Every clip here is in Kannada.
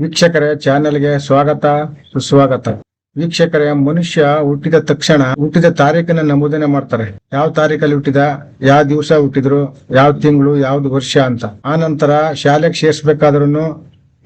ವೀಕ್ಷಕರೇ, ಚಾನೆಲ್ಗೆ ಸ್ವಾಗತ, ಸುಸ್ವಾಗತ. ವೀಕ್ಷಕರೇ, ಮನುಷ್ಯ ಹುಟ್ಟಿದ ತಕ್ಷಣ, ಹುಟ್ಟಿದ ತಾರೀಕನ್ನ ನಮೂದನೆ ಮಾಡ್ತಾರೆ. ಯಾವ ತಾರೀಕಲ್ಲಿ ಹುಟ್ಟಿದ, ಯಾವ ದಿವಸ ಹುಟ್ಟಿದ್ರು, ಯಾವ ತಿಂಗಳು, ಯಾವ್ದು ವರ್ಷ ಅಂತ. ಆ ನಂತರ ಶಾಲೆಗೆ ಸೇರ್ಸ್ಬೇಕಾದ್ರೂ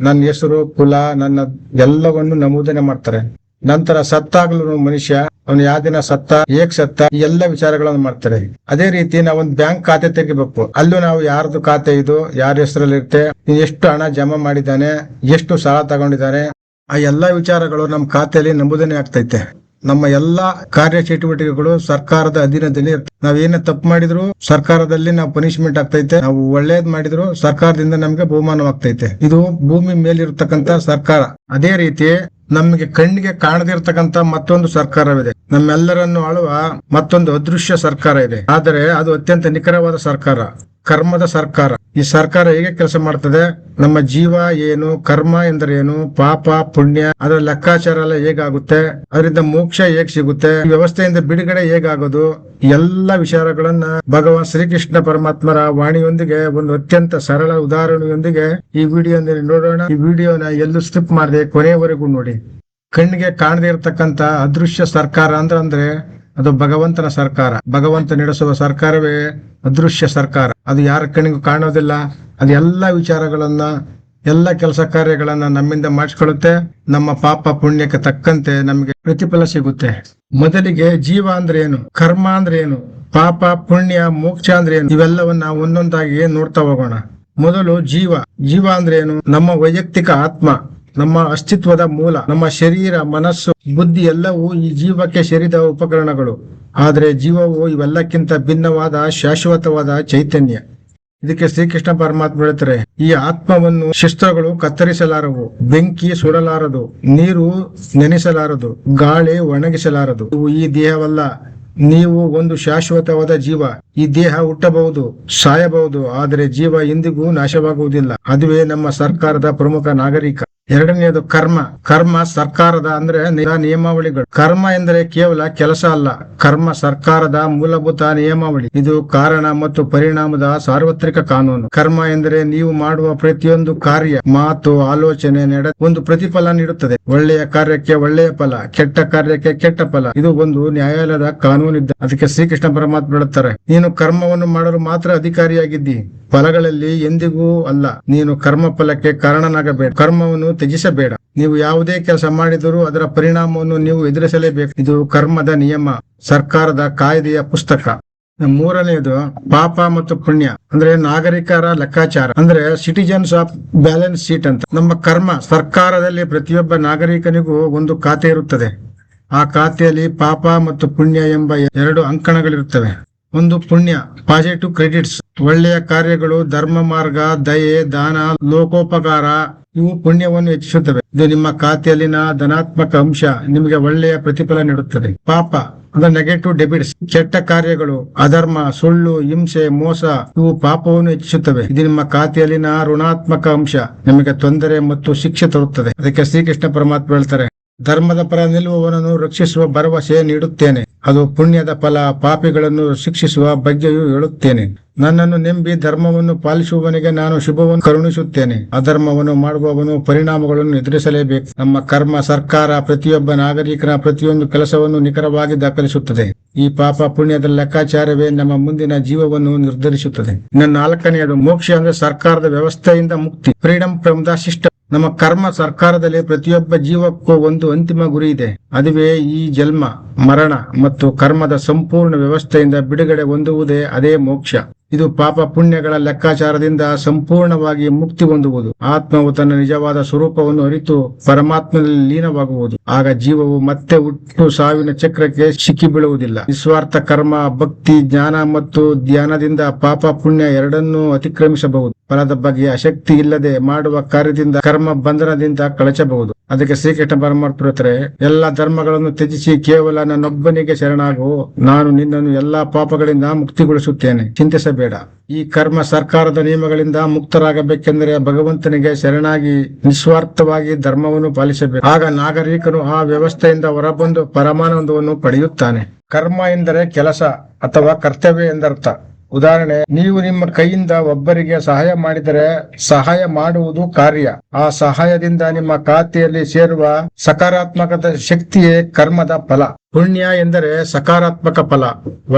ನನ್ನ ಹೆಸರು, ಕುಲ, ನನ್ನ ಎಲ್ಲವನ್ನು ನಮೂದನೆ ಮಾಡ್ತಾರೆ. ನಂತರ ಸತ್ತಾಗ್ಲೂ ಮನುಷ್ಯ, ಅವನು ಯಾವ ದಿನ ಸತ್ತ ಏಕ್ ಸತ್ತ ಎಲ್ಲ ವಿಚಾರಗಳನ್ನು ಮಾಡ್ತಾರೆ. ಅದೇ ರೀತಿ ನಾವು ಒಂದು ಬ್ಯಾಂಕ್ ಖಾತೆ ತೆಗಿಬೇಕು. ಅಲ್ಲೂ ನಾವು ಯಾರ್ದು ಖಾತೆ ಇದು, ಯಾರ ಹೆಸರಲ್ಲಿ ಇರುತ್ತೆ ಎಷ್ಟು ಹಣ ಜಮಾ ಮಾಡಿದ್ದಾನೆ, ಎಷ್ಟು ಸಾಲ ತಗೊಂಡಿದ್ದಾನೆ, ಆ ಎಲ್ಲಾ ವಿಚಾರಗಳು ನಮ್ಮ ಖಾತೆಯಲ್ಲಿ ನಮೂದನೆ ಆಗ್ತೈತೆ. ನಮ್ಮ ಎಲ್ಲಾ ಕಾರ್ಯ ಚಟುವಟಿಕೆಗಳು ಸರ್ಕಾರದ ಅಧೀನದಲ್ಲಿ ನಾವ್ ನಾವೇನೇ ತಪ್ಪು ಮಾಡಿದ್ರು ಸರ್ಕಾರದಲ್ಲಿ ನಾವು ಪನಿಷ್ಮೆಂಟ್ ಆಗ್ತೈತೆ. ನಾವು ಒಳ್ಳೇದ್ ಮಾಡಿದ್ರು ಸರ್ಕಾರದಿಂದ ನಮ್ಗೆ ಬಹುಮಾನವಾಗ್ತೈತೆ. ಇದು ಭೂಮಿ ಮೇಲಿರ್ತಕ್ಕಂತ ಸರ್ಕಾರ. ಅದೇ ರೀತಿ ನಮಗೆ ಕಣ್ಣಿಗೆ ಕಾಣದಿರ್ತಕ್ಕಂತ ಮತ್ತೊಂದು ಸರ್ಕಾರವಿದೆ. ನಮ್ಮೆಲ್ಲರನ್ನು ಆಳುವ ಮತ್ತೊಂದು ಅದೃಶ್ಯ ಸರ್ಕಾರ ಇದೆ. ಆದರೆ ಅದು ಅತ್ಯಂತ ನಿಖರವಾದ ಸರ್ಕಾರ. ಕರ್ಮದ ಸರ್ಕಾರ. ಈ ಸರ್ಕಾರ ಹೇಗೆ ಕೆಲಸ ಮಾಡ್ತದೆ? ನಮ್ಮ ಜೀವ ಏನು, ಕರ್ಮ ಎಂದರೇನು, ಪಾಪ, ಪುಣ್ಯ, ಅದರ ಲೆಕ್ಕಾಚಾರ ಎಲ್ಲ ಹೇಗಾಗುತ್ತೆ? ಅದರಿಂದ ಮೋಕ್ಷ ಹೇಗ್ ಸಿಗುತ್ತೆ? ವ್ಯವಸ್ಥೆಯಿಂದ ಬಿಡುಗಡೆ ಹೇಗಾಗೋದು? ಎಲ್ಲ ವಿಚಾರಗಳನ್ನ ಭಗವಾನ್ ಶ್ರೀಕೃಷ್ಣ ಪರಮಾತ್ಮರ ವಾಣಿಯೊಂದಿಗೆ, ಒಂದು ಅತ್ಯಂತ ಸರಳ ಉದಾಹರಣೆಯೊಂದಿಗೆ ಈ ವಿಡಿಯೋನಲ್ಲಿ ನೋಡೋಣ. ಈ ವಿಡಿಯೋನ ಎಲ್ಲೂ ಸ್ಕಿಪ್ ಮಾಡದೆ ಕೊನೆಯವರೆಗೂ ನೋಡಿ. ಕಣ್ಣಿಗೆ ಕಾಣದೇ ಇರತಕ್ಕಂತ ಅದೃಶ್ಯ ಸರ್ಕಾರ ಅಂದ್ರೆ ಅಂದ್ರೆ ಅದು ಭಗವಂತನ ಸರ್ಕಾರ. ಭಗವಂತ ನಡೆಸುವ ಸರ್ಕಾರವೇ ಅದೃಶ್ಯ ಸರ್ಕಾರ. ಅದು ಯಾರ ಕಣ್ಣಿಗೂ ಕಾಣೋದಿಲ್ಲ. ಅದು ಎಲ್ಲ ವಿಚಾರಗಳನ್ನ, ಎಲ್ಲ ಕೆಲಸ ಕಾರ್ಯಗಳನ್ನ ನಮ್ಮಿಂದ ಮಾಡಿಸ್ಕೊಳ್ಳುತ್ತೆ. ನಮ್ಮ ಪಾಪ ಪುಣ್ಯಕ್ಕೆ ತಕ್ಕಂತೆ ನಮಗೆ ಪ್ರತಿಫಲ ಸಿಗುತ್ತೆ. ಮೊದಲಿಗೆ ಜೀವ ಅಂದ್ರೆ ಏನು? ಕರ್ಮ ಅಂದ್ರೆ ಏನು? ಪಾಪ, ಪುಣ್ಯ, ಮೋಕ್ಷ ಅಂದ್ರೆ ಏನು? ಇವೆಲ್ಲವನ್ನ ಒಂದೊಂದಾಗಿ ನೋಡ್ತಾ ಹೋಗೋಣ. ಮೊದಲು ಜೀವ. ಜೀವ ಅಂದ್ರೆ ಏನು? ನಮ್ಮ ವೈಯಕ್ತಿಕ ಆತ್ಮ. ನಮ್ಮ ಅಸ್ತಿತ್ವದ ಮೂಲ, ನಮ್ಮ ಶರೀರ, ಮನಸ್ಸು, ಬುದ್ಧಿ ಎಲ್ಲವೂ ಈ ಜೀವಕ್ಕೆ ಸೇರಿದ ಉಪಕರಣಗಳು. ಆದರೆ ಜೀವವು ಇವೆಲ್ಲಕ್ಕಿಂತ ಭಿನ್ನವಾದ, ಶಾಶ್ವತವಾದ ಚೈತನ್ಯ. ಇದಕ್ಕೆ ಶ್ರೀಕೃಷ್ಣ ಪರಮಾತ್ಮ ಹೇಳ್ತಾರೆ, ಈ ಆತ್ಮವನ್ನು ಶಸ್ತ್ರಗಳು ಕತ್ತರಿಸಲಾರವು, ಬೆಂಕಿ ಸುಡಲಾರದು, ನೀರು ನೆನೆಸಲಾರದು, ಗಾಳಿ ಒಣಗಿಸಲಾರದು. ಈ ದೇಹವಲ್ಲ, ನೀವು ಒಂದು ಶಾಶ್ವತವಾದ ಜೀವ, ಈ ದೇಹ ಹುಟ್ಟಬಹುದು, ಸಾಯಬಹುದು, ಆದರೆ ಜೀವ ಎಂದಿಗೂ ನಾಶವಾಗುವುದಿಲ್ಲ. ಅದುವೇ ನಮ್ಮ ಸರ್ಕಾರದ ಪ್ರಮುಖ ನಾಗರಿಕ. ಎರಡನೆಯದು ಕರ್ಮ. ಕರ್ಮ ಸರ್ಕಾರದ ಅಂದ್ರೆ ನಿಯಮಾವಳಿಗಳು. ಕರ್ಮ ಎಂದರೆ ಕೇವಲ ಕೆಲಸ ಅಲ್ಲ. ಕರ್ಮ ಸರ್ಕಾರದ ಮೂಲಭೂತ ನಿಯಮಾವಳಿ. ಇದು ಕಾರಣ ಮತ್ತು ಪರಿಣಾಮದ ಸಾರ್ವತ್ರಿಕ ಕಾನೂನು. ಕರ್ಮ ಎಂದರೆ ನೀವು ಮಾಡುವ ಪ್ರತಿಯೊಂದು ಕಾರ್ಯ, ಮಾತು, ಆಲೋಚನೆ ನಡೆ ಒಂದು ಪ್ರತಿಫಲ ನೀಡುತ್ತದೆ. ಒಳ್ಳೆಯ ಕಾರ್ಯಕ್ಕೆ ಒಳ್ಳೆಯ ಫಲ, ಕೆಟ್ಟ ಕಾರ್ಯಕ್ಕೆ ಕೆಟ್ಟ ಫಲ. ಇದು ಒಂದು ನ್ಯಾಯಾಲಯದ ಕಾನೂನಿದ್ದ ಅದಕ್ಕೆ ಶ್ರೀಕೃಷ್ಣ ಪರಮಾತ್ಮ ಹೇಳುತ್ತಾರೆ, ನೀನು ಕರ್ಮವನ್ನು ಮಾಡಲು ಮಾತ್ರ ಅಧಿಕಾರಿಯಾಗಿದ್ದಿ. ಫಲಗಳಲ್ಲಿ ಎಂದಿಗೂ ಅಲ್ಲ. ನೀನು ಕರ್ಮ ಫಲಕ್ಕೆ ಕಾರಣನಾಗಬೇಕು ಕರ್ಮವನ್ನು ತ್ಯಜಿಸಬೇಡ. ನೀವು ಯಾವುದೇ ಕೆಲಸ ಮಾಡಿದರೂ ಅದರ ಪರಿಣಾಮವನ್ನು ನೀವು ಎದುರಿಸಲೇಬೇಕು. ಇದು ಕರ್ಮದ ನಿಯಮ, ಸರ್ಕಾರದ ಕಾಯ್ದೆಯ ಪುಸ್ತಕ. ಮೂರನೆಯದು ಪಾಪ ಮತ್ತು ಪುಣ್ಯ, ಅಂದ್ರೆ ನಾಗರಿಕರ ಲೆಕ್ಕಾಚಾರ, ಅಂದ್ರೆ ಸಿಟಿಜನ್ಸ್ ಆಫ್ ಬ್ಯಾಲೆನ್ಸ್ ಶೀಟ್ ಅಂತ. ನಮ್ಮ ಕರ್ಮ, ಸರ್ಕಾರದಲ್ಲಿ ಪ್ರತಿಯೊಬ್ಬ ನಾಗರಿಕನಿಗೂ ಒಂದು ಖಾತೆ ಇರುತ್ತದೆ. ಆ ಖಾತೆಯಲ್ಲಿ ಪಾಪ ಮತ್ತು ಪುಣ್ಯ ಎಂಬ ಎರಡು ಅಂಕಣಗಳಿರುತ್ತವೆ. ಒಂದು ಪುಣ್ಯ. ಪಾಸಿಟಿವ್ ಕ್ರೆಡಿಟ್ಸ್ ಒಳ್ಳೆಯ ಕಾರ್ಯಗಳು, ಧರ್ಮ ಮಾರ್ಗ, ದಯೆ, ದಾನ, ಲೋಕೋಪಕಾರ, ಇವು ಪುಣ್ಯವನ್ನು ಹೆಚ್ಚಿಸುತ್ತವೆ. ಇದು ನಿಮ್ಮ ಖಾತೆಯಲ್ಲಿನ ಧನಾತ್ಮಕ ಅಂಶ. ನಿಮಗೆ ಒಳ್ಳೆಯ ಪ್ರತಿಫಲ ನೀಡುತ್ತದೆ. ಪಾಪ ಅಂದ್ರೆ ನೆಗೆಟಿವ್ ಡೆಬಿಟ್ಸ್ ಕೆಟ್ಟ ಕಾರ್ಯಗಳು, ಅಧರ್ಮ, ಸುಳ್ಳು, ಹಿಂಸೆ, ಮೋಸ, ಇವು ಪಾಪವನ್ನು ಹೆಚ್ಚಿಸುತ್ತವೆ. ಇದು ನಿಮ್ಮ ಖಾತೆಯಲ್ಲಿನ ಋಣಾತ್ಮಕ ಅಂಶ. ನಿಮಗೆ ತೊಂದರೆ ಮತ್ತು ಶಿಕ್ಷೆ ತರುತ್ತದೆ. ಅದಕ್ಕೆ ಶ್ರೀಕೃಷ್ಣ ಪರಮಾತ್ಮ ಹೇಳ್ತಾರೆ, ಧರ್ಮದ ಪರ ನಿಲ್ಲುವವನನ್ನು ರಕ್ಷಿಸುವ ಭರವಸೆ ನೀಡುತ್ತೇನೆ. ಅದು ಪುಣ್ಯದ ಫಲ, ಪಾಪಿಗಳನ್ನು ಶಿಕ್ಷಿಸುವ ಬಗ್ಗೆಯೂ ಹೇಳುತ್ತೇನೆ. ನನ್ನನ್ನು ನೆಂಬಿ ಧರ್ಮವನ್ನು ಪಾಲಿಸುವವನಿಗೆ ನಾನು ಶುಭವನ್ನು ಕರುಣಿಸುತ್ತೇನೆ. ಅಧರ್ಮವನ್ನು ಮಾಡುವವನು ಪರಿಣಾಮಗಳನ್ನು ಎದುರಿಸಲೇಬೇಕು. ನಮ್ಮ ಕರ್ಮ, ಸರ್ಕಾರ ಪ್ರತಿಯೊಬ್ಬ ನಾಗರಿಕನ ಪ್ರತಿಯೊಂದು ಕೆಲಸವನ್ನು ನಿಖರವಾಗಿ ದಾಖಲಿಸುತ್ತದೆ. ಈ ಪಾಪ ಪುಣ್ಯದ ಲೆಕ್ಕಾಚಾರವೇ ನಮ್ಮ ಮುಂದಿನ ಜೀವವನ್ನು ನಿರ್ಧರಿಸುತ್ತದೆ. ಇನ್ನು ನಾಲ್ಕನೆಯದು ಮೋಕ್ಷ ಅಂದ್ರೆ ಸರ್ಕಾರದ ವ್ಯವಸ್ಥೆಯಿಂದ ಮುಕ್ತಿ. ಫ್ರೀಡಮ್ ಫ್ರಮ್ ದ ಸಿಸ್ಟಮ್ ನಮ್ಮ ಕರ್ಮ ಸರ್ಕಾರದಲ್ಲಿ ಪ್ರತಿಯೊಬ್ಬ ಜೀವಕ್ಕೂ ಒಂದು ಅಂತಿಮ ಗುರಿ ಇದೆ. ಅದುವೇ ಈ ಜನ್ಮ, ಮರಣ ಮತ್ತು ಕರ್ಮದ ಸಂಪೂರ್ಣ ವ್ಯವಸ್ಥೆಯಿಂದ ಬಿಡುಗಡೆ ಹೊಂದುವುದೇ ಅದೇ ಮೋಕ್ಷ. ಇದು ಪಾಪ ಪುಣ್ಯಗಳ ಲೆಕ್ಕಾಚಾರದಿಂದ ಸಂಪೂರ್ಣವಾಗಿ ಮುಕ್ತಿ ಹೊಂದುವುದು. ಆತ್ಮವು ತನ್ನ ನಿಜವಾದ ಸ್ವರೂಪವನ್ನು ಅರಿತು ಪರಮಾತ್ಮದಲ್ಲಿ ಲೀನವಾಗುವುದು. ಆಗ ಜೀವವು ಮತ್ತೆ ಹುಟ್ಟು ಸಾವಿನ ಚಕ್ರಕ್ಕೆ ಸಿಕ್ಕಿ ಬೀಳುವುದಿಲ್ಲ ನಿಸ್ವಾರ್ಥ ಕರ್ಮ, ಭಕ್ತಿ, ಜ್ಞಾನ ಮತ್ತು ಧ್ಯಾನದಿಂದ ಪಾಪ ಪುಣ್ಯ ಎರಡನ್ನೂ ಅತಿಕ್ರಮಿಸಬಹುದು. ಫಲದ ಬಗ್ಗೆ ಆಸಕ್ತಿ ಇಲ್ಲದೆ ಮಾಡುವ ಕಾರ್ಯದಿಂದ ಕರ್ಮ ಬಂಧನದಿಂದ ಕಳಚಬಹುದು. ಅದಕ್ಕೆ ಶ್ರೀಕೃಷ್ಣ ಪರಮಾತ್ಮ ಎಲ್ಲ ಧರ್ಮಗಳನ್ನು ತ್ಯಜಿಸಿ ಕೇವಲ ನನ್ನೊಬ್ಬನಿಗೆ ಶರಣಾಗು. ನಾನು ನಿನ್ನನ್ನು ಎಲ್ಲಾ ಪಾಪಗಳಿಂದ ಮುಕ್ತಿಗೊಳಿಸುತ್ತೇನೆ. ಚಿಂತಿಸಬೇಡ. ಈ ಕರ್ಮ ಸರ್ಕಾರದ ನಿಯಮಗಳಿಂದ ಮುಕ್ತರಾಗಬೇಕೆಂದರೆ ಭಗವಂತನಿಗೆ ಶರಣಾಗಿ ನಿಸ್ವಾರ್ಥವಾಗಿ ಧರ್ಮವನ್ನು ಪಾಲಿಸಬೇಕು. ಆಗ ನಾಗರಿಕನು ಆ ವ್ಯವಸ್ಥೆಯಿಂದ ಹೊರಬಂದು ಪರಮಾನಂದವನ್ನು ಪಡೆಯುತ್ತಾನೆ. ಕರ್ಮ ಎಂದರೆ ಕೆಲಸ ಅಥವಾ ಕರ್ತವ್ಯ ಎಂದರ್ಥ. ಉದಾಹರಣೆ, ನೀವು ನಿಮ್ಮ ಕೈಯಿಂದ ಒಬ್ಬರಿಗೆ ಸಹಾಯ ಮಾಡಿದರೆ ಸಹಾಯ ಮಾಡುವುದು ಕಾರ್ಯ. ಆ ಸಹಾಯದಿಂದ ನಿಮ್ಮ ಖಾತೆಯಲ್ಲಿ ಸೇರುವ ಸಕಾರಾತ್ಮಕದ ಶಕ್ತಿಯೇ ಕರ್ಮದ ಫಲ. ಪುಣ್ಯ ಎಂದರೆ ಸಕಾರಾತ್ಮಕ ಫಲ,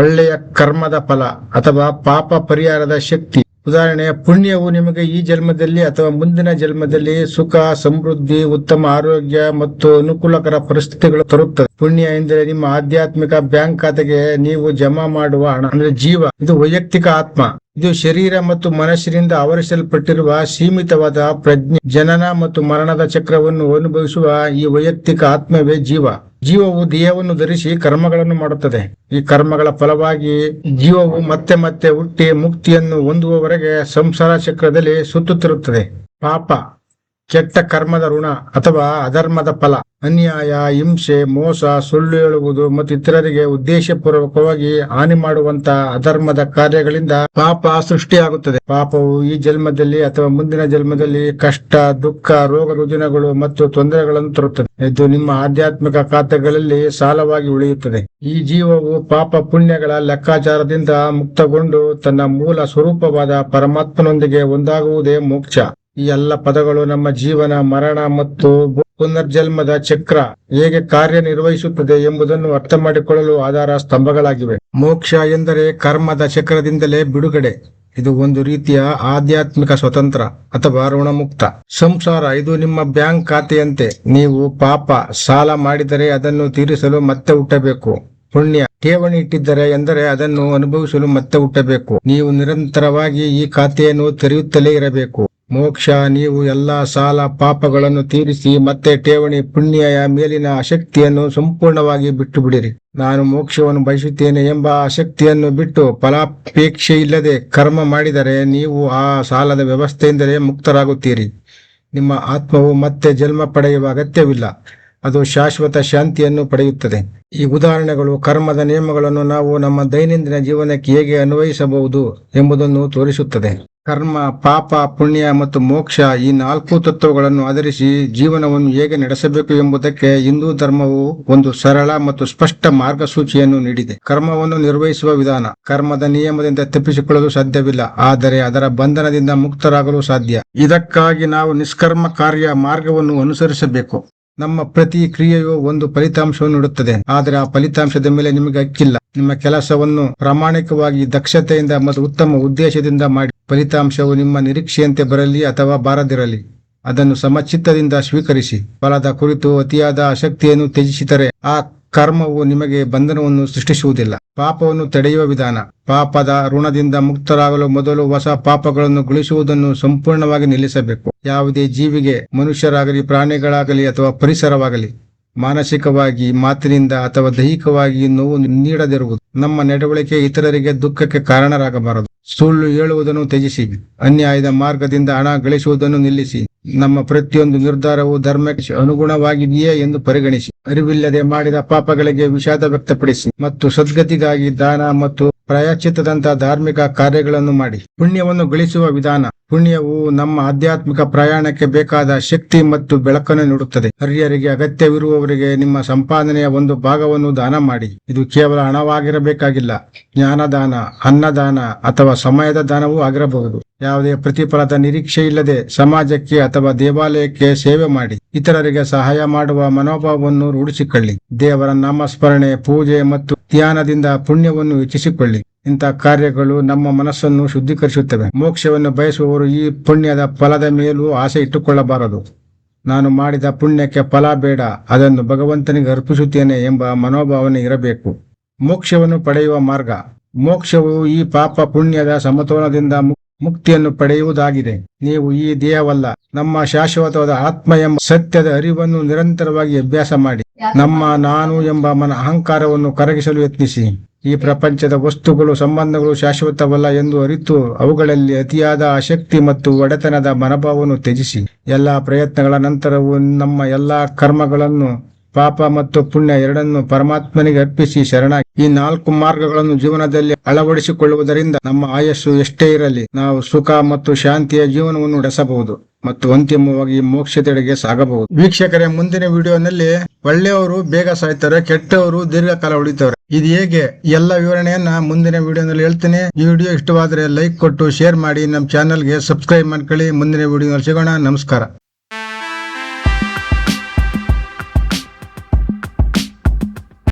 ಒಳ್ಳೆಯ ಕರ್ಮದ ಫಲ ಅಥವಾ ಪಾಪ ಪರಿಹಾರದ ಶಕ್ತಿ. ಉದಾಹರಣೆ, ಪುಣ್ಯವು ನಿಮಗೆ ಈ ಜನ್ಮದಲ್ಲಿ ಅಥವಾ ಮುಂದಿನ ಜನ್ಮದಲ್ಲಿ ಸುಖ, ಸಮೃದ್ಧಿ, ಉತ್ತಮ ಆರೋಗ್ಯ ಮತ್ತು ಅನುಕೂಲಕರ ಪರಿಸ್ಥಿತಿಗಳು ತರುತ್ತದೆ. ಪುಣ್ಯ ಎಂದರೆ ನಿಮ್ಮ ಆಧ್ಯಾತ್ಮಿಕ ಬ್ಯಾಂಕ್ ಖಾತೆಗೆ ನೀವು ಜಮಾ ಮಾಡುವ ಹಣ. ಅಂದ್ರೆ ಜೀವ. ಇದು ವೈಯಕ್ತಿಕ ಆತ್ಮ. ಇದು ಶರೀರ ಮತ್ತು ಮನಸ್ಸಿನಿಂದ ಆವರಿಸಲ್ಪಟ್ಟಿರುವ ಸೀಮಿತವಾದ ಪ್ರಜ್ಞೆ. ಜನನ ಮತ್ತು ಮರಣದ ಚಕ್ರವನ್ನು ಅನುಭವಿಸುವ ಈ ವೈಯಕ್ತಿಕ ಆತ್ಮವೇ ಜೀವ. ಜೀವವು ದೇಹವನ್ನು ಧರಿಸಿ ಕರ್ಮಗಳನ್ನು ಮಾಡುತ್ತದೆ. ಈ ಕರ್ಮಗಳ ಫಲವಾಗಿ ಜೀವವು ಮತ್ತೆ ಮತ್ತೆ ಹುಟ್ಟಿ ಮುಕ್ತಿಯನ್ನು ಹೊಂದುವವರೆಗೆ ಸಂಸಾರ ಚಕ್ರದಲ್ಲಿ ಸುತ್ತುತ್ತಿರುತ್ತದೆ. ಪಾಪ. ಕೆಟ್ಟ ಕರ್ಮದ ಋಣ ಅಥವಾ ಅಧರ್ಮದ ಫಲ. ಅನ್ಯಾಯ, ಹಿಂಸೆ, ಮೋಸ, ಸುಳ್ಳು ಹೇಳುವುದು ಮತ್ತು ಇತರರಿಗೆ ಉದ್ದೇಶಪೂರ್ವಕವಾಗಿ ಹಾನಿ ಮಾಡುವಂತ ಅಧರ್ಮದ ಕಾರ್ಯಗಳಿಂದ ಪಾಪ ಸೃಷ್ಟಿಯಾಗುತ್ತದೆ. ಪಾಪವು ಈ ಜನ್ಮದಲ್ಲಿ ಅಥವಾ ಮುಂದಿನ ಜನ್ಮದಲ್ಲಿ ಕಷ್ಟ, ದುಃಖ, ರೋಗ, ರುಜಿನಗಳು ಮತ್ತು ತೊಂದರೆಗಳನ್ನು ತರುತ್ತದೆ. ಇದು ನಿಮ್ಮ ಆಧ್ಯಾತ್ಮಿಕ ಖಾತೆಗಳಲ್ಲಿ ಸಾಲವಾಗಿ ಉಳಿಯುತ್ತದೆ. ಈ ಜೀವವು ಪಾಪ ಪುಣ್ಯಗಳ ಲೆಕ್ಕಾಚಾರದಿಂದ ಮುಕ್ತಗೊಂಡು ತನ್ನ ಮೂಲ ಸ್ವರೂಪವಾದ ಪರಮಾತ್ಮನೊಂದಿಗೆ ಒಂದಾಗುವುದೇ ಮೋಕ್ಷ. ಈ ಎಲ್ಲ ಪದಗಳು ನಮ್ಮ ಜೀವನ, ಮರಣ ಮತ್ತು ಪುನರ್ಜನ್ಮದ ಚಕ್ರ ಹೇಗೆ ಕಾರ್ಯನಿರ್ವಹಿಸುತ್ತದೆ ಎಂಬುದನ್ನು ಅರ್ಥ ಮಾಡಿಕೊಳ್ಳಲು ಆಧಾರ ಸ್ತಂಭಗಳಾಗಿವೆ. ಮೋಕ್ಷ ಎಂದರೆ ಕರ್ಮದ ಚಕ್ರದಿಂದಲೇ ಬಿಡುಗಡೆ. ಇದು ಒಂದು ರೀತಿಯ ಆಧ್ಯಾತ್ಮಿಕ ಸ್ವತಂತ್ರ ಅಥವಾ ಋಣಮುಕ್ತ. ಸಂಸಾರ, ಇದು ನಿಮ್ಮ ಬ್ಯಾಂಕ್ ಖಾತೆಯಂತೆ. ನೀವು ಪಾಪ ಸಾಲ ಮಾಡಿದರೆ ಅದನ್ನು ತೀರಿಸಲು ಮತ್ತೆ ಹುಟ್ಟಬೇಕು. ಪುಣ್ಯ ಠೇವಣಿ ಇಟ್ಟಿದ್ದರೆ ಎಂದರೆ ಅದನ್ನು ಅನುಭವಿಸಲು ಮತ್ತೆ ಹುಟ್ಟಬೇಕು. ನೀವು ನಿರಂತರವಾಗಿ ಈ ಖಾತೆಯನ್ನು ತೆರೆಯುತ್ತಲೇ ಇರಬೇಕು. ಮೋಕ್ಷ, ನೀವು ಎಲ್ಲ ಸಾಲ ಪಾಪಗಳನ್ನು ತೀರಿಸಿ ಮತ್ತೆ ಠೇವಣಿ ಪುಣ್ಯಯ ಮೇಲಿನ ಆಸಕ್ತಿಯನ್ನು ಸಂಪೂರ್ಣವಾಗಿ ಬಿಟ್ಟು ಬಿಡಿರಿ ನಾನು ಮೋಕ್ಷವನ್ನು ಬಯಸುತ್ತೇನೆ ಎಂಬ ಆಸಕ್ತಿಯನ್ನು ಬಿಟ್ಟು ಫಲಾಪೇಕ್ಷೆ ಇಲ್ಲದೆ ಕರ್ಮ ಮಾಡಿದರೆ ನೀವು ಆ ಸಾಲದ ವ್ಯವಸ್ಥೆಯಿಂದಲೇ ಮುಕ್ತರಾಗುತ್ತೀರಿ. ನಿಮ್ಮ ಆತ್ಮವು ಮತ್ತೆ ಜನ್ಮ ಪಡೆಯುವ ಅಗತ್ಯವಿಲ್ಲ. ಅದು ಶಾಶ್ವತ ಶಾಂತಿಯನ್ನು ಪಡೆಯುತ್ತದೆ. ಈ ಉದಾಹರಣೆಗಳು ಕರ್ಮದ ನಿಯಮಗಳನ್ನು ನಾವು ನಮ್ಮ ದೈನಂದಿನ ಜೀವನಕ್ಕೆ ಹೇಗೆ ಅನ್ವಯಿಸಬಹುದು ಎಂಬುದನ್ನು ತೋರಿಸುತ್ತದೆ. ಕರ್ಮ, ಪಾಪ, ಪುಣ್ಯ ಮತ್ತು ಮೋಕ್ಷ ಈ ನಾಲ್ಕು ತತ್ವಗಳನ್ನು ಆಧರಿಸಿ ಜೀವನವನ್ನು ಹೇಗೆ ನಡೆಸಬೇಕು ಎಂಬುದಕ್ಕೆ ಹಿಂದೂ ಧರ್ಮವು ಒಂದು ಸರಳ ಮತ್ತು ಸ್ಪಷ್ಟ ಮಾರ್ಗಸೂಚಿಯನ್ನು ನೀಡಿದೆ. ಕರ್ಮವನ್ನು ನಿರ್ವಹಿಸುವ ವಿಧಾನ, ಕರ್ಮದ ನಿಯಮದಿಂದ ತಪ್ಪಿಸಿಕೊಳ್ಳಲು ಸಾಧ್ಯವಿಲ್ಲ, ಆದರೆ ಅದರ ಬಂಧನದಿಂದ ಮುಕ್ತರಾಗಲು ಸಾಧ್ಯ. ಇದಕ್ಕಾಗಿ ನಾವು ನಿಷ್ಕರ್ಮ ಕಾರ್ಯ ಮಾರ್ಗವನ್ನು ಅನುಸರಿಸಬೇಕು. ನಮ್ಮ ಪ್ರತಿ ಕ್ರಿಯೆಯು ಒಂದು ಫಲಿತಾಂಶವನ್ನು ನೀಡುತ್ತದೆ. ಆದರೆ ಆ ಫಲಿತಾಂಶದ ಮೇಲೆ ನಿಮಗೆ ಹಕ್ಕಿಲ್ಲ. ನಿಮ್ಮ ಕೆಲಸವನ್ನು ಪ್ರಾಮಾಣಿಕವಾಗಿ ದಕ್ಷತೆಯಿಂದ ಮತ್ತು ಉತ್ತಮ ಉದ್ದೇಶದಿಂದ ಮಾಡಿ. ಫಲಿತಾಂಶವು ನಿಮ್ಮ ನಿರೀಕ್ಷೆಯಂತೆ ಬರಲಿ ಅಥವಾ ಬಾರದಿರಲಿ. ಅದನ್ನು ಸಮಚಿತ್ತದಿಂದ ಸ್ವೀಕರಿಸಿ. ಫಲದ ಕುರಿತು ಅತಿಯಾದ ಆಸಕ್ತಿಯನ್ನು ತ್ಯಜಿಸಿದರೆ ಆ ಕರ್ಮವು ನಿಮಗೆ ಬಂಧನವನ್ನು ಸೃಷ್ಟಿಸುವುದಿಲ್ಲ. ಪಾಪವನ್ನು ತಡೆಯುವ ವಿಧಾನ. ಪಾಪದ ಋಣದಿಂದ ಮುಕ್ತರಾಗಲು ಮೊದಲು ಹೊಸ ಪಾಪಗಳನ್ನು ಗುಳಿಸುವುದನ್ನು ಸಂಪೂರ್ಣವಾಗಿ ನಿಲ್ಲಿಸಬೇಕು. ಯಾವುದೇ ಜೀವಿಗೆ, ಮನುಷ್ಯರಾಗಲಿ, ಪ್ರಾಣಿಗಳಾಗಲಿ ಅಥವಾ ಪರಿಸರವಾಗಲಿ, ಮಾನಸಿಕವಾಗಿ, ಮಾತಿನಿಂದ ಅಥವಾ ದೈಹಿಕವಾಗಿ ನೋವು ನೀಡದಿರುವುದು. ನಮ್ಮ ನಡವಳಿಕೆ ಇತರರಿಗೆ ದುಃಖಕ್ಕೆ ಕಾರಣರಾಗಬಾರದು. ಸುಳ್ಳು ಹೇಳುವುದನ್ನು ತ್ಯಜಿಸಿ. ಅನ್ಯಾಯದ ಮಾರ್ಗದಿಂದ ಹಣ ಗಳಿಸುವುದನ್ನು ನಿಲ್ಲಿಸಿ. ನಮ್ಮ ಪ್ರತಿಯೊಂದು ನಿರ್ಧಾರವು ಧರ್ಮಕ್ಕೆ ಅನುಗುಣವಾಗಿದೆಯೇ ಎಂದು ಪರಿಗಣಿಸಿ. ಅರಿವಿಲ್ಲದೆ ಮಾಡಿದ ಪಾಪಗಳಿಗೆ ವಿಷಾದ ವ್ಯಕ್ತಪಡಿಸಿ ಮತ್ತು ಸದ್ಗತಿಗಾಗಿ ದಾನ ಮತ್ತು ಪ್ರಾಯಶ್ಚಿತ್ತದಂತಹ ಧಾರ್ಮಿಕ ಕಾರ್ಯಗಳನ್ನು ಮಾಡಿ. ಪುಣ್ಯವನ್ನು ಗಳಿಸುವ ವಿಧಾನ. ಪುಣ್ಯವು ನಮ್ಮ ಆಧ್ಯಾತ್ಮಿಕ ಪ್ರಯಾಣಕ್ಕೆ ಬೇಕಾದ ಶಕ್ತಿ ಮತ್ತು ಬೆಳಕನ್ನು ನೀಡುತ್ತದೆ. ಹರಿಯರಿಗೆ ಅಗತ್ಯವಿರುವವರಿಗೆ ನಿಮ್ಮ ಸಂಪಾದನೆಯ ಒಂದು ಭಾಗವನ್ನು ದಾನ ಮಾಡಿ. ಇದು ಕೇವಲ ಹಣವಾಗಿರಬೇಕಾಗಿಲ್ಲ. ಜ್ಞಾನದಾನ, ಅನ್ನದಾನ ಅಥವಾ ಸಮಯದ ದಾನವೂ ಆಗಿರಬಹುದು. ಯಾವುದೇ ಪ್ರತಿಫಲದ ನಿರೀಕ್ಷೆ ಇಲ್ಲದೆ ಸಮಾಜಕ್ಕೆ ಅಥವಾ ದೇವಾಲಯಕ್ಕೆ ಸೇವೆ ಮಾಡಿ. ಇತರರಿಗೆ ಸಹಾಯ ಮಾಡುವ ಮನೋಭಾವವನ್ನು ರೂಢಿಸಿಕೊಳ್ಳಿ. ದೇವರ ನಾಮಸ್ಮರಣೆ, ಪೂಜೆ ಮತ್ತು ಧ್ಯಾನದಿಂದ ಪುಣ್ಯವನ್ನು ಹೆಚ್ಚಿಸಿಕೊಳ್ಳಿ. ಇಂಥ ಕಾರ್ಯಗಳು ನಮ್ಮ ಮನಸ್ಸನ್ನು ಶುದ್ಧೀಕರಿಸುತ್ತವೆ. ಮೋಕ್ಷವನ್ನು ಬಯಸುವವರು ಈ ಪುಣ್ಯದ ಫಲದ ಮೇಲೂ ಆಸೆ ಇಟ್ಟುಕೊಳ್ಳಬಾರದು. ನಾನು ಮಾಡಿದ ಪುಣ್ಯಕ್ಕೆ ಫಲ ಬೇಡ, ಅದನ್ನು ಭಗವಂತನಿಗೆ ಅರ್ಪಿಸುತ್ತೇನೆ ಎಂಬ ಮನೋಭಾವನೆ ಇರಬೇಕು. ಮೋಕ್ಷವನ್ನು ಪಡೆಯುವ ಮಾರ್ಗ. ಮೋಕ್ಷವು ಈ ಪಾಪ ಪುಣ್ಯದ ಸಮತೋಲನದಿಂದ ಮುಕ್ತಿಯನ್ನು ಪಡೆಯುವುದಾಗಿದೆ. ನೀವು ಈ ದೇಹವಲ್ಲ, ನಮ್ಮ ಶಾಶ್ವತವಾದ ಆತ್ಮ ಎಂಬ ಸತ್ಯದ ಅರಿವನ್ನು ನಿರಂತರವಾಗಿ ಅಭ್ಯಾಸ ಮಾಡಿ. ನಮ್ಮ ನಾನು ಎಂಬ ಮನ ಅಹಂಕಾರವನ್ನು ಕರಗಿಸಲು ಯತ್ನಿಸಿ. ಈ ಪ್ರಪಂಚದ ವಸ್ತುಗಳು, ಸಂಬಂಧಗಳು ಶಾಶ್ವತವಲ್ಲ ಎಂದು ಅರಿತು ಅವುಗಳಲ್ಲಿ ಅತಿಯಾದ ಆಸಕ್ತಿ ಮತ್ತು ಒಡೆತನದ ಮನೋಭಾವವನ್ನು ತ್ಯಜಿಸಿ. ಎಲ್ಲಾ ಪ್ರಯತ್ನಗಳ ನಂತರವೂ ನಮ್ಮ ಎಲ್ಲಾ ಕರ್ಮಗಳನ್ನು ಪಾಪ ಮತ್ತು ಪುಣ್ಯ ಎರಡನ್ನು ಪರಮಾತ್ಮನಿಗೆ ಅರ್ಪಿಸಿ ಶರಣಾಗಿ. ಈ ನಾಲ್ಕು ಮಾರ್ಗಗಳನ್ನು ಜೀವನದಲ್ಲಿ ಅಳವಡಿಸಿಕೊಳ್ಳುವುದರಿಂದ ನಮ್ಮ ಆಯಸ್ಸು ಎಷ್ಟೇ ಇರಲಿ, ನಾವು ಸುಖ ಮತ್ತು ಶಾಂತಿಯ ಜೀವನವನ್ನು ನಡೆಸಬಹುದು ಮತ್ತು ಅಂತಿಮವಾಗಿ ಮೋಕ್ಷತೆಡೆಗೆ ಸಾಗಬಹುದು. ವೀಕ್ಷಕರೇ, ಮುಂದಿನ ವಿಡಿಯೋನಲ್ಲಿ ಒಳ್ಳೆಯವರು, ಬೇಗ ಸಾಯ್ತಾರೆ, ಕೆಟ್ಟವರು, ದೀರ್ಘಕಾಲ ಉಳಿತವ್ರೆ. ಇದು ಹೇಗೆ? ಎಲ್ಲ ವಿವರಣೆಯನ್ನ ಮುಂದಿನ ವಿಡಿಯೋನಲ್ಲಿ ಹೇಳ್ತೀನಿ. ಈ ವಿಡಿಯೋ ಇಷ್ಟವಾದ್ರೆ ಲೈಕ್ ಕೊಟ್ಟು, ಶೇರ್ ಮಾಡಿ, ನಮ್ಮ ಚಾನಲ್ಗೆ ಸಬ್ಸ್ಕ್ರೈಬ್ ಮಾಡ್ಕೊಳ್ಳಿ. ಮುಂದಿನ ವಿಡಿಯೋನಲ್ಲಿ ಸಿಗೋಣ. ನಮಸ್ಕಾರ.